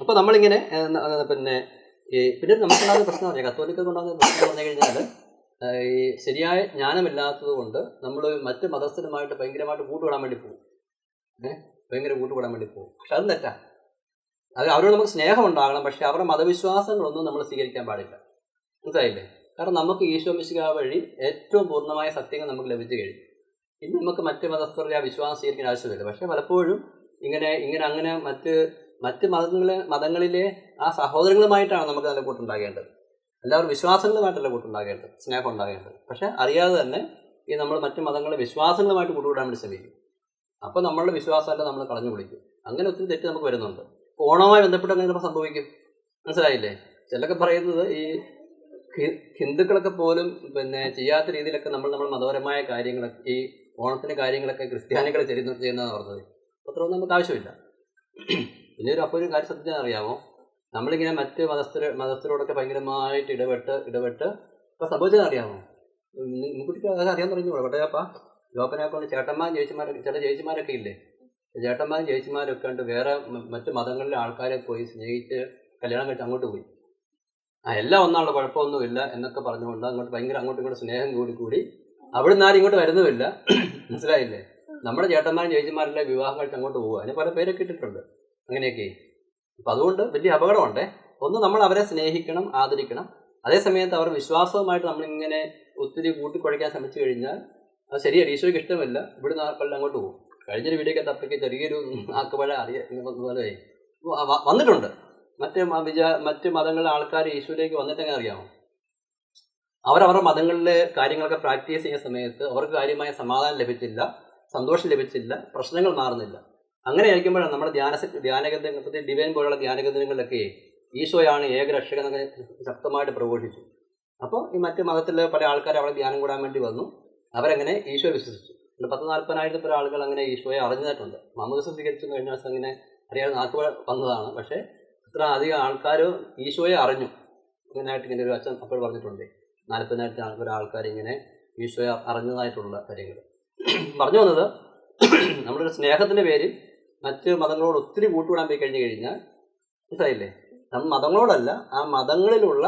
അപ്പോൾ നമ്മളിങ്ങനെ പിന്നെ ഈ പിന്നെ നമുക്കുണ്ടാകുന്ന പ്രശ്നം പറയാം കത്തോലിക്കൽ ഉണ്ടാകുന്ന പ്രശ്നം പറഞ്ഞു കഴിഞ്ഞാൽ ഈ ശരിയായ ജ്ഞാനമില്ലാത്തത് കൊണ്ട് നമ്മൾ മറ്റ് മതസ്ഥരുമായിട്ട് ഭയങ്കരമായിട്ട് കൂട്ടുകൂടാൻ വേണ്ടി പോകും. ഏഹ് ഭയങ്കര കൂട്ടുകൂടാൻ വേണ്ടി പോകും. പക്ഷെ അത് തെറ്റാ. അത് അവരോട് നമുക്ക് സ്നേഹം ഉണ്ടാകണം പക്ഷെ അവരുടെ മതവിശ്വാസങ്ങളൊന്നും നമ്മൾ സ്വീകരിക്കാൻ പാടില്ല. മനസ്സിലായില്ലേ? കാരണം നമുക്ക് ഈശോ മിശിക വഴി ഏറ്റവും പൂർണമായ സത്യങ്ങൾ നമുക്ക് ലഭിച്ചു കഴിഞ്ഞു. ഇനി നമുക്ക് മറ്റ് മതസ്ഥരുടെ ആ വിശ്വാസം സ്വീകരിക്കേണ്ട ആവശ്യമില്ല. പക്ഷേ പലപ്പോഴും ഇങ്ങനെ ഇങ്ങനെ അങ്ങനെ മറ്റ് മറ്റ് മതങ്ങളെ മതങ്ങളിലെ ആ സഹോദരങ്ങളുമായിട്ടാണ് നമുക്ക് നല്ല കൂട്ടുണ്ടാകേണ്ടത്. എല്ലാവരും വിശ്വാസങ്ങളുമായിട്ടല്ല കൂട്ടുണ്ടാകേണ്ടത് സ്നേഹം ഉണ്ടാകേണ്ടത്. പക്ഷെ അറിയാതെ തന്നെ ഈ നമ്മൾ മറ്റ് മതങ്ങളെ വിശ്വാസങ്ങളുമായിട്ട് കൂട്ടുകൂടാൻ വേണ്ടി ശ്രമിക്കും. അപ്പോൾ നമ്മളുടെ വിശ്വാസമല്ല നമ്മൾ കളഞ്ഞു വിളിക്കും അങ്ങനെ ഒത്തിരി തെറ്റ് നമുക്ക് വരുന്നുണ്ട്. ഓണവുമായി ബന്ധപ്പെട്ട് അങ്ങനെ സംഭവിക്കും. മനസ്സിലായില്ലേ? ചിലൊക്കെ പറയുന്നത് ഈ ഹിന്ദുക്കളൊക്കെ പോലും പിന്നെ ചെയ്യാത്ത രീതിയിലൊക്കെ നമ്മൾ നമ്മൾ മതപരമായ കാര്യങ്ങളൊക്കെ ഈ ഓണത്തിന്റെ കാര്യങ്ങളൊക്കെ ക്രിസ്ത്യാനികൾ ചെയ്യുന്ന ചെയ്യുന്നതാണ് പറഞ്ഞത്. അത്രയൊന്നും നമുക്ക് ആവശ്യമില്ല. പിന്നെ ഒരു അപ്പോൾ കാര്യം ശ്രദ്ധിച്ചാൽ അറിയാമോ? നമ്മളിങ്ങനെ മറ്റ് മതസ്ഥര് മതസ്ഥരോടൊക്കെ ഭയങ്കരമായിട്ട് ഇടപെട്ട് ഇടപെട്ട് ഇപ്പം സംഭവിച്ചത് അറിയാമോ? മുൻകൂട്ടി അത് അറിയാൻ പറഞ്ഞു കോട്ടയപ്പ ലോപ്പനൊക്കെ ചേട്ടന്മാർ ചേച്ചിമാരൊക്കെ ചില ചേച്ചിമാരൊക്കെ ഇല്ലേ? ചേട്ടന്മാരും ചേച്ചിമാരൊക്കെ ഉണ്ട് വേറെ മറ്റ് മതങ്ങളിലെ ആൾക്കാരെ പോയി സ്നേഹിച്ച് കല്യാണം കഴിച്ച് അങ്ങോട്ട് പോയി. ആ എല്ലാം ഒന്നാണല്ലോ കുഴപ്പമൊന്നുമില്ല എന്നൊക്കെ പറഞ്ഞുകൊണ്ട് അങ്ങോട്ട് ഭയങ്കര അങ്ങോട്ടും ഇങ്ങോട്ട് സ്നേഹം കൂടി കൂടി അവിടെ നിന്നാരും ഇങ്ങോട്ട് വരുന്നുമില്ല. മനസ്സിലായില്ലേ? നമ്മുടെ ചേട്ടന്മാരും ചേച്ചിമാരെല്ലാം വിവാഹം കഴിച്ച് അങ്ങോട്ട് പോകുക അതിന് പല പേരൊക്കെ ഇട്ടിട്ടുണ്ട്. അങ്ങനെയൊക്കെ. അപ്പം അതുകൊണ്ട് വലിയ അപകടമുണ്ടേ. ഒന്ന് നമ്മൾ അവരെ സ്നേഹിക്കണം ആദരിക്കണം. അതേസമയത്ത് അവർ വിശ്വാസവുമായിട്ട് നമ്മളിങ്ങനെ ഒത്തിരി കൂട്ടിക്കുഴയ്ക്കാൻ ശ്രമിച്ചു കഴിഞ്ഞാൽ അത് ശരിയല്ല ഈശോയ്ക്ക് ഇഷ്ടമല്ല. ഇവിടുന്ന് പള്ളി അങ്ങോട്ട് പോകും. കഴിഞ്ഞൊരു വീഡിയോക്ക് തപ്പിക്ക് ചെറിയൊരു ആക്കുപഴ അറിയാം വന്നിട്ടുണ്ട്. മറ്റ് വിചാ മറ്റ് മതങ്ങളിലെ ആൾക്കാർ യേശുവിലേക്ക് വന്നിട്ടെങ്ങനെ അറിയാമോ? അവരവരുടെ മതങ്ങളിലെ കാര്യങ്ങളൊക്കെ പ്രാക്ടീസ് ചെയ്യുന്ന സമയത്ത് അവർക്ക് കാര്യമായ സമാധാനം ലഭിച്ചില്ല സന്തോഷം ലഭിച്ചില്ല പ്രശ്നങ്ങൾ മാറുന്നില്ല. അങ്ങനെ ആയിരിക്കുമ്പോഴാണ് നമ്മുടെ ധ്യാന ധ്യാനകേന്ദ്രത്തിൽ ഡിവൈൻ പോലുള്ള ധ്യാനകേന്ദ്രങ്ങളിലൊക്കെ ഈശോയാണ് ഏക രക്ഷകൻ എന്നൊക്കെ ശക്തമായിട്ട് പ്രഘോഷിച്ചു. അപ്പോൾ ഈ മറ്റ് മതത്തിലെ പല ആൾക്കാർ അവിടെ ധ്യാനം കൂടാൻ വേണ്ടി വന്നു. അവരങ്ങനെ ഈശോയെ വിശ്വസിച്ചു. പത്ത് നാൽപ്പതിനായിരത്തി പേർ ആളുകൾ അങ്ങനെ ഈശോയെ അറിഞ്ഞിട്ടുണ്ട്. മാമോദിസം സ്വീകരിച്ചു കഴിഞ്ഞ ദിവസം അങ്ങനെ അറിയാതെ നാട്ടുപുഴ വന്നതാണ്. പക്ഷേ ഇത്ര അധികം ആൾക്കാർ ഈശോയെ അറിഞ്ഞു. അങ്ങനെയായിട്ട് ഇങ്ങനെ ഒരു അച്ഛൻ അപ്പോൾ പറഞ്ഞിട്ടുണ്ട്. നാൽപ്പതിനായിരത്തി ആൾക്കാർ ആൾക്കാർ ഇങ്ങനെ ഈശോയെ അറിഞ്ഞതായിട്ടുള്ള കാര്യങ്ങൾ. പറഞ്ഞു വന്നത് നമ്മുടെ സ്നേഹത്തിന്റെ പേരിൽ മറ്റ് മതങ്ങളോട് ഒത്തിരി കൂട്ടുകൂടാൻ പോയി കഴിഞ്ഞു കഴിഞ്ഞാൽ മനസ്സിലായില്ലേ? നമ്മൾ മതങ്ങളോടല്ല ആ മതങ്ങളിലുള്ള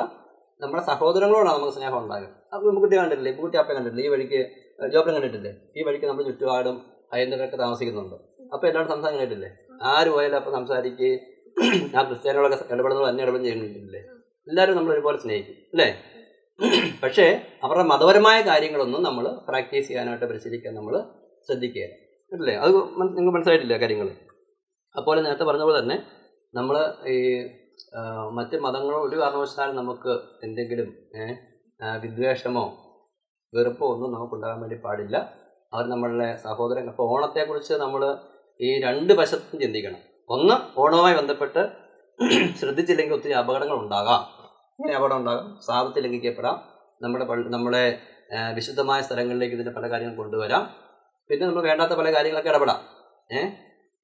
നമ്മുടെ സഹോദരങ്ങളോടാണ് നമുക്ക് സ്നേഹം ഉണ്ടാകുന്നത് നമുക്ക് കുട്ടി കണ്ടിട്ടില്ലേ? കുട്ടി അപ്പം കണ്ടിട്ടില്ലേ? ഈ വഴിക്ക് ജോബിനെ കണ്ടിട്ടില്ലേ? ഈ വഴിക്ക് നമ്മൾ ചുറ്റുപാടും അയന്തരൊക്കെ താമസിക്കുന്നുണ്ട്. അപ്പോൾ എല്ലാവരും സംസാരം കണ്ടിട്ടില്ലേ ആര് പോയാലും അപ്പം സംസാരിക്കുകയും ആ ക്രിസ്ത്യാനികളൊക്കെ ഇടപെടുന്നത് തന്നെ ഇടപെടും ചെയ്യുന്നില്ലേ എല്ലാവരും നമ്മൾ ഒരുപോലെ സ്നേഹിക്കും അല്ലേ? പക്ഷേ അവരുടെ മതപരമായ കാര്യങ്ങളൊന്നും നമ്മൾ പ്രാക്ടീസ് ചെയ്യാനായിട്ട് പരിശീലിക്കാൻ നമ്മൾ ശ്രദ്ധിക്കുക അല്ലേ? അത് നിങ്ങൾക്ക് മനസ്സിലായിട്ടില്ല കാര്യങ്ങൾ അപ്പോൾ നേരത്തെ പറഞ്ഞ പോലെ തന്നെ നമ്മൾ ഈ മറ്റ് മതങ്ങളോ ഒരു കാരണവശാലും നമുക്ക് എന്തെങ്കിലും വിദ്വേഷമോ വെറുപ്പോ ഒന്നും നമുക്ക് ഉണ്ടാകാൻ വേണ്ടി പാടില്ല. അവർ നമ്മളുടെ സഹോദരൻ അപ്പോൾ ഓണത്തെക്കുറിച്ച് നമ്മൾ ഈ രണ്ട് വശത്തും ചിന്തിക്കണം. ഒന്ന് ഓണവുമായി ബന്ധപ്പെട്ട് ശ്രദ്ധിച്ചില്ലെങ്കിൽ ഒത്തിരി അപകടങ്ങൾ ഉണ്ടാകാം. ഇങ്ങനെ അപകടം ഉണ്ടാകാം? സാപത്തിൽ ലംഘിക്കപ്പെടാം. നമ്മുടെ നമ്മുടെ വിശുദ്ധമായ സ്ഥലങ്ങളിലേക്ക് ഇതിന്റെ പല കാര്യങ്ങൾ കൊണ്ടുവരാം. പിന്നെ നമ്മൾ വേണ്ടാത്ത പല കാര്യങ്ങളൊക്കെ ഇടപെടാം. ഏഹ്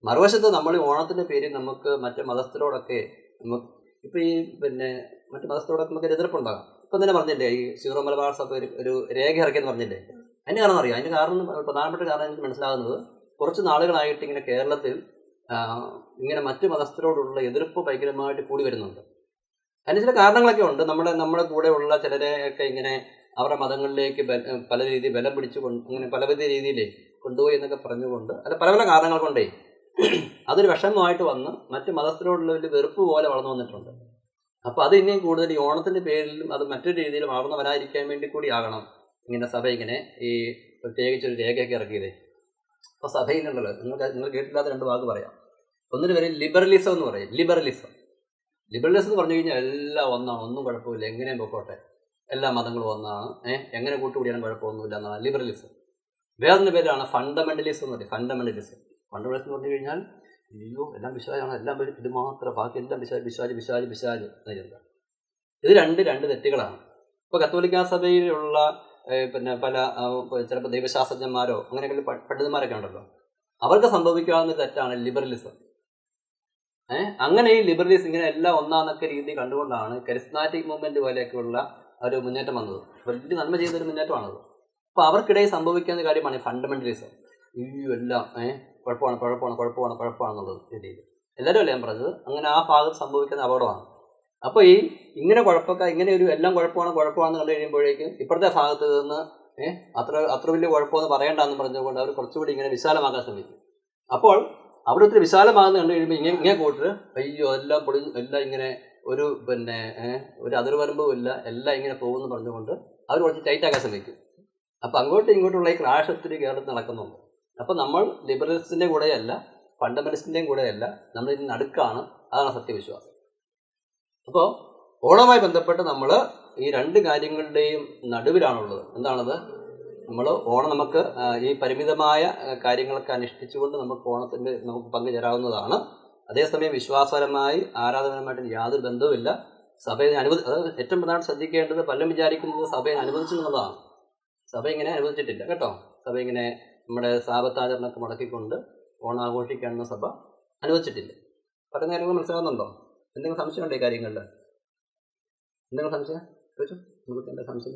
മറുവശത്ത് നമ്മൾ ഓണത്തിന്റെ പേരിൽ നമുക്ക് മറ്റു മതസ്ഥരോടൊക്കെ നമുക്ക് ഇപ്പം ഈ പിന്നെ മറ്റു മതസ്ഥരോടൊക്കെ നമുക്ക് എതിർപ്പുണ്ടാകാം. ഇപ്പം തന്നെ പറഞ്ഞില്ലേ ഈ സീറോ മലബാർ സഭ ഒരു ഒരു രേഖ ഇറക്കിയെന്ന് പറഞ്ഞില്ലേ? അതിന് കാരണം അറിയാം? അതിന് കാരണം പ്രധാനപ്പെട്ട കാരണം എനിക്ക് മനസ്സിലാകുന്നത് കുറച്ച് നാളുകളായിട്ട് ഇങ്ങനെ കേരളത്തിൽ ഇങ്ങനെ മറ്റു മതസ്ഥരോടുള്ള എതിർപ്പ് ഭയങ്കരമായിട്ട് കൂടി വരുന്നുണ്ട്. അതിന് ചില കാരണങ്ങളൊക്കെ ഉണ്ട്. നമ്മുടെ നമ്മുടെ കൂടെയുള്ള ചിലരെയൊക്കെ ഇങ്ങനെ അവരുടെ മതങ്ങളിലേക്ക് പല രീതിയിൽ ബലം പിടിച്ചു കൊണ്ട് അങ്ങനെ പല പല രീതിയിൽ കൊണ്ടുപോയി എന്നൊക്കെ പറഞ്ഞുകൊണ്ട് അല്ല പല പല കാരണങ്ങൾ കൊണ്ടേ അതൊരു വിഷമമായിട്ട് വന്ന് മറ്റ് മതസ്ഥരോടുള്ള ഒരു വെറുപ്പ് പോലെ വളർന്നു വന്നിട്ടുണ്ട്. അപ്പോൾ അത് ഇനിയും കൂടുതൽ ഈ ഓണത്തിന്റെ പേരിലും അത് മറ്റൊരു രീതിയിൽ വളർന്നു വരാതിരിക്കാൻ വേണ്ടി കൂടി ആകണം. ഇങ്ങനെ സഭ ഇങ്ങനെ ഈ പ്രത്യേകിച്ച് ഒരു രേഖയൊക്കെ ഇറക്കിയത്. അപ്പോൾ സഭയിലുണ്ടല്ലോ നിങ്ങൾക്ക് നിങ്ങൾ കേട്ടില്ലാത്ത രണ്ട് വാക്ക് പറയാം. ഒന്നിന് പേര് ലിബറലിസം എന്ന് പറയും. ലിബറലിസം. ലിബറലിസം എന്ന് പറഞ്ഞു കഴിഞ്ഞാൽ എല്ലാം ഒന്നാണ്. ഒന്നും കുഴപ്പമില്ല. എങ്ങനെയും പൊക്കോട്ടെ. എല്ലാ മതങ്ങളും ഒന്നാണ്. ഏഹ് എങ്ങനെ കൂട്ടുകൂടിയാലും കുഴപ്പമൊന്നുമില്ല എന്നാണ് ലിബറലിസം. വേറൊരു പേരാണ് ഫണ്ടമെന്റലിസം എന്ന് പറയും. ഫണ്ടമെന്റലിസം. ഫണ്ടമെന്റലിസം എന്ന് പറഞ്ഞു കഴിഞ്ഞാൽ അയ്യോ എല്ലാം വിശ്വാസമാണ് എല്ലാം പേര് ഇത് മാത്രം. ബാക്കി എല്ലാം വിശ്വാസ വിശ്വാസി വിശ്വാസി വിശ്വാസി ഇത് രണ്ട് രണ്ട് തെറ്റുകളാണ്. ഇപ്പോൾ കത്തോലിക്കാ സഭയിലുള്ള പിന്നെ പല ചിലപ്പോൾ ദൈവശാസ്ത്രജ്ഞന്മാരോ അങ്ങനെയൊക്കെ പണ്ഡിതന്മാരൊക്കെ ഉണ്ടല്ലോ. അവർക്ക് സംഭവിക്കാവുന്ന തെറ്റാണ് ലിബറലിസം. ഏഹ് അങ്ങനെ ഈ ലിബറലിസം ഇങ്ങനെ എല്ലാം ഒന്നാന്നൊക്കെ രീതി കണ്ടുകൊണ്ടാണ് കരിസ്മാറ്റിക് മൂവ്മെന്റ് പോലെയൊക്കെയുള്ള ഒരു മുന്നേറ്റം വന്നത്. വലിയ നന്മ ചെയ്തൊരു മുന്നേറ്റമാണത്. അപ്പോൾ അവർക്കിടയിൽ സംഭവിക്കാവുന്ന കാര്യമാണ് ഫണ്ടമെന്റലിസം. ഈ എല്ലാം ഏഹ് കുഴപ്പമാണ് കുഴപ്പമാണ് കുഴപ്പമാണ് കുഴപ്പമാണെന്നുള്ളത് രീതിയിൽ. എല്ലാവരും അല്ല ഞാൻ പറഞ്ഞത്? അങ്ങനെ ആ ഭാഗത്ത് സംഭവിക്കുന്ന അപകടമാണ്. അപ്പോൾ ഈ ഇങ്ങനെ കുഴപ്പമൊക്കെ ഇങ്ങനെ ഒരു എല്ലാം കുഴപ്പമാണ് കുഴപ്പമാണെന്ന് കണ്ടു കഴിയുമ്പോഴേക്കും ഇപ്പോഴത്തെ ഭാഗത്ത് നിന്ന് ഏഹ് അത്ര അത്ര വലിയ കുഴപ്പമെന്ന് പറയണ്ടെന്ന് പറഞ്ഞുകൊണ്ട് അവർ കുറച്ചുകൂടി ഇങ്ങനെ വിശാലമാക്കാൻ ശ്രമിക്കും. അപ്പോൾ അവിടെ ഒത്തിരി വിശാലമാകുന്ന കണ്ടു കഴിയുമ്പോൾ ഇങ്ങനെ ഇങ്ങനെ കൂട്ടർ അയ്യോ എല്ലാം പൊളി എല്ലാം ഇങ്ങനെ ഒരു പിന്നെ ഒരു അതിർവരമ്പും ഇല്ല എല്ലാം ഇങ്ങനെ പോകുമെന്ന് പറഞ്ഞുകൊണ്ട് അവർ കുറച്ച് ടൈറ്റാക്കാൻ ശ്രമിക്കും. അപ്പോൾ അങ്ങോട്ടും ഇങ്ങോട്ടുള്ള ഈ ക്രാഷ് ഒത്തിരി കേരളത്തിൽ നടക്കുന്നുണ്ട്. അപ്പോൾ നമ്മൾ ലിബറലിസ്റ്റിന്റെ കൂടെയല്ല ഫണ്ടമെന്റലിസ്റ്റിന്റെയും കൂടെയല്ല നമ്മൾ ഇതിന് നടുക്കാണ് അതാണ് സത്യവിശ്വാസം. അപ്പോൾ ഓണവുമായി ബന്ധപ്പെട്ട് നമ്മൾ ഈ രണ്ട് കാര്യങ്ങളുടെയും നടുവിലാണുള്ളത്. എന്താണത്? നമ്മൾ ഓണം നമുക്ക് ഈ പരിമിതമായ കാര്യങ്ങളൊക്കെ അനുഷ്ഠിച്ചുകൊണ്ട് നമുക്ക് ഓണത്തിന്റെ നമുക്ക് പങ്കുചേരാവുന്നതാണ് അതേസമയം വിശ്വാസപരമായി ആരാധനപരമായിട്ട് യാതൊരു ബന്ധവുമില്ല. സഭയെ അനുവദി അത് ഏറ്റവും പ്രധാനം ശ്രദ്ധിക്കേണ്ടത് പലരും വിചാരിക്കുന്നത് സഭയെ അനുവദിച്ചു എന്നുള്ളതാണ്. സഭ ഇങ്ങനെ അനുവദിച്ചിട്ടില്ല കേട്ടോ? സഭ ഇങ്ങനെ നമ്മുടെ സാപത്താചരണമൊക്കെ മുടക്കിക്കൊണ്ട് ഓണം ആഘോഷിക്കാനുള്ള സഭ അനുവദിച്ചിട്ടില്ല. പറയുന്ന കാര്യങ്ങൾ മനസ്സിലാവുന്നുണ്ടോ? എന്തെങ്കിലും സംശയമുണ്ടോ ഈ കാര്യങ്ങളിൽ? എന്തെങ്കിലും സംശയം? ചോദിച്ചു. നമുക്ക് എന്താ സംശയം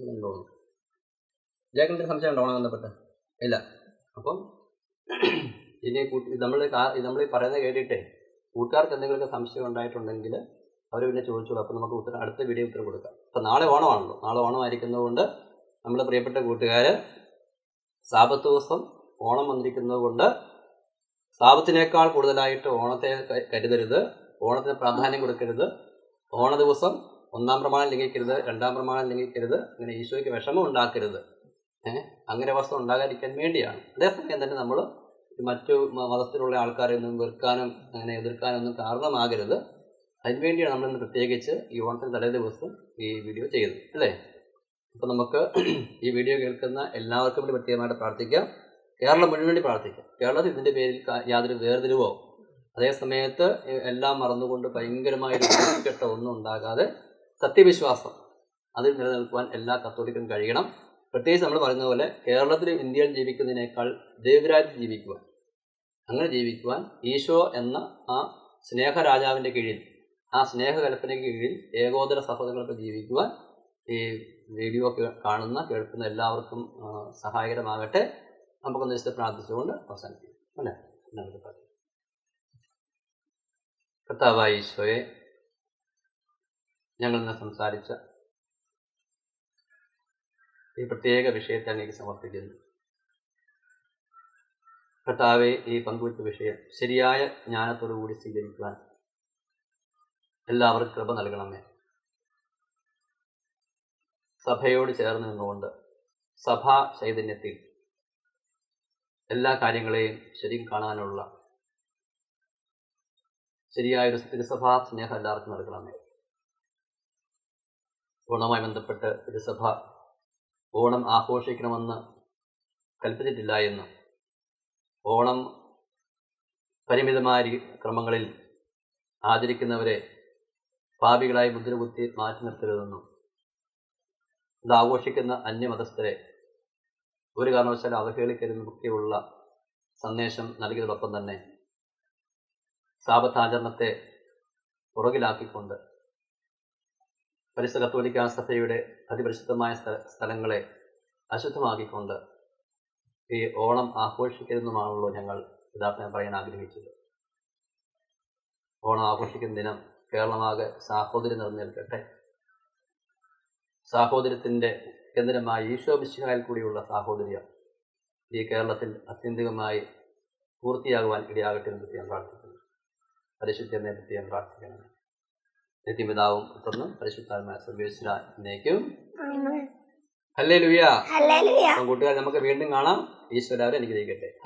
ജാക്കിന്റെ സംശയം ഉണ്ടോ ഓണം ബന്ധപ്പെട്ട് ഇല്ല. അപ്പം ഇനി കൂട്ടി നമ്മൾ നമ്മൾ പറയുന്നത് കേട്ടിട്ടേ കൂട്ടുകാർക്ക് എന്തെങ്കിലുമൊക്കെ സംശയം ഉണ്ടായിട്ടുണ്ടെങ്കിൽ അവർ പിന്നെ ചോദിച്ചോളൂ. അപ്പം നമുക്ക് ഉത്തരം അടുത്ത വീഡിയോ ഉത്തരം കൊടുക്കാം. അപ്പം നാളെ ഓണമാണല്ലോ. നാളെ ഓണമായിരിക്കുന്നതുകൊണ്ട് നമ്മുടെ പ്രിയപ്പെട്ട കൂട്ടുകാർ സാപത്ത് ദിവസം ഓണം വന്നിരിക്കുന്നത് കൊണ്ട് സാപത്തിനേക്കാൾ കൂടുതലായിട്ട് ഓണത്തെ കരുതരുത്. ഓണത്തിന് പ്രാധാന്യം കൊടുക്കരുത്. ഓണ ദിവസം ഒന്നാം പ്രമാണം ലംഘിക്കരുത് രണ്ടാം പ്രമാണം ലംഘിക്കരുത് അങ്ങനെ ഈശോയ്ക്ക് വിഷമം ഉണ്ടാക്കരുത്. ഏഹ് അങ്ങനെ അവസ്ഥ ഉണ്ടാകാതിരിക്കാൻ വേണ്ടിയാണ്. അതേസമയം തന്നെ നമ്മൾ മറ്റു മതത്തിലുള്ള ആൾക്കാരെ ഒന്നും വെറുക്കാനും അങ്ങനെ എതിർക്കാനും ഒന്നും കാരണമാകരുത്. അതിനുവേണ്ടിയാണ് നമ്മളിന്ന് പ്രത്യേകിച്ച് ഈ ഓണത്തിന് തലേ ദിവസം ഈ വീഡിയോ ചെയ്തത് അല്ലേ? അപ്പം നമുക്ക് ഈ വീഡിയോ കേൾക്കുന്ന എല്ലാവർക്കും വേണ്ടി പ്രത്യേകമായിട്ട് പ്രാർത്ഥിക്കാം. കേരളം മുഴുവൻ വേണ്ടി പ്രാർത്ഥിക്കാം. കേരളത്തിൽ ഇതിന്റെ പേരിൽ യാതൊരു വേർതിരിവോ അതേ സമയത്ത് എല്ലാം മറന്നുകൊണ്ട് ഭയങ്കരമായ കെട്ടോ ഒന്നും ഉണ്ടാകാതെ സത്യവിശ്വാസം അതിൽ നിലനിൽക്കുവാൻ എല്ലാ കത്തോലിക്കും കഴിയണം. പ്രത്യേകിച്ച് നമ്മൾ പറയുന്ന പോലെ കേരളത്തിലും ഇന്ത്യയിൽ ജീവിക്കുന്നതിനേക്കാൾ ദേവരാജ് ജീവിക്കുവാൻ അങ്ങനെ ജീവിക്കുവാൻ ഈശോ എന്ന ആ സ്നേഹരാജാവിന്റെ കീഴിൽ ആ സ്നേഹകൽപ്പനയ്ക്ക് കീഴിൽ ഏകോദര സഹോദരങ്ങൾക്ക് ജീവിക്കുവാൻ ഈ വീഡിയോ കാണുന്ന കേൾക്കുന്ന എല്ലാവർക്കും സഹായകരമാകട്ടെ. നമുക്കൊന്ന് പ്രാർത്ഥിച്ചുകൊണ്ട് അവസാനിപ്പിക്കും. അല്ലേ? നമുക്ക്. കർത്താവായ ഈശോയെ ഞങ്ങൾ ഇന്ന് സംസാരിച്ച ഈ പ്രത്യേക വിഷയത്തെ അങ്ങേക്ക് സമർപ്പിക്കുന്നു കർത്താവെ ഈ പങ്കുവച്ച വിഷയം ശരിയായ ജ്ഞാനത്തോടു കൂടി സ്വീകരിക്കുവാൻ എല്ലാവർക്കും കൃപ നൽകണമേ. സഭയോട് ചേർന്ന് നിന്നുകൊണ്ട് സഭാ ചൈതന്യത്തിൽ എല്ലാ കാര്യങ്ങളെയും ശരിക്കും കാണാനുള്ള ശരിയായൊരു തിരുസഭാ സ്നേഹം എല്ലാവർക്കും നൽകണമേ. ഓണവുമായി ബന്ധപ്പെട്ട് തിരുസഭ ഓണം ആഘോഷിക്കണമെന്ന് കൽപ്പിച്ചിട്ടില്ല എന്നും. ഓണം പരിമിതമായ ക്രമങ്ങളിൽ ആചരിക്കുന്നവരെ പാപികളായി മുദ്രകുത്തി മാറ്റി നിർത്തരുതെന്നും ഇത് ആഘോഷിക്കുന്ന അന്യമതസ്ഥരെ ഒരു കാരണവശാലും അവഹേളിക്കരുതെന്നൊക്കെയുള്ള സന്ദേശം നൽകിയതോടൊപ്പം തന്നെ സാപത്താചരണത്തെ പുറകിലാക്കിക്കൊണ്ട് പരിശുദ്ധ കത്തോലിക്ക സഭയുടെ അതിപരിശുദ്ധമായ സ്ഥ- സ്ഥലങ്ങളെ അശുദ്ധമാക്കിക്കൊണ്ട് ഈ ഓണം ആഘോഷിക്കരുതെന്നുമാണല്ലോ ഞങ്ങൾ യഥാർത്ഥം പറയാൻ ആഗ്രഹിച്ചത്. ഓണം ആഘോഷിക്കുന്ന ദിനം കേരളമാകെ സാഹോദര്യം നിറഞ്ഞു നിൽക്കട്ടെ സാഹോദര്യത്തിന്റെ കേന്ദ്രമായ ഈശോ മിശിഹായിൽ കൂടിയുള്ള സാഹോദര്യം ഈ കേരളത്തിൽ അത്യന്തികമായി പൂർത്തിയാകുവാൻ ഇടയാകട്ടെ എന്ന് ഞാൻ പ്രാർത്ഥിക്കുന്നു. പരിശുദ്ധനെ പറ്റി ഞാൻ പ്രാർത്ഥിക്കുന്നത് നിത്യപിതാവും തുടർന്ന് പരിശുദ്ധാത്മായ സർവേശ്വര എന്നേക്കും അല്ലേ കൂട്ടുകാർ നമുക്ക് വീണ്ടും കാണാം ഈശ്വരാവരെ എനിക്ക് ജയിക്കട്ടെ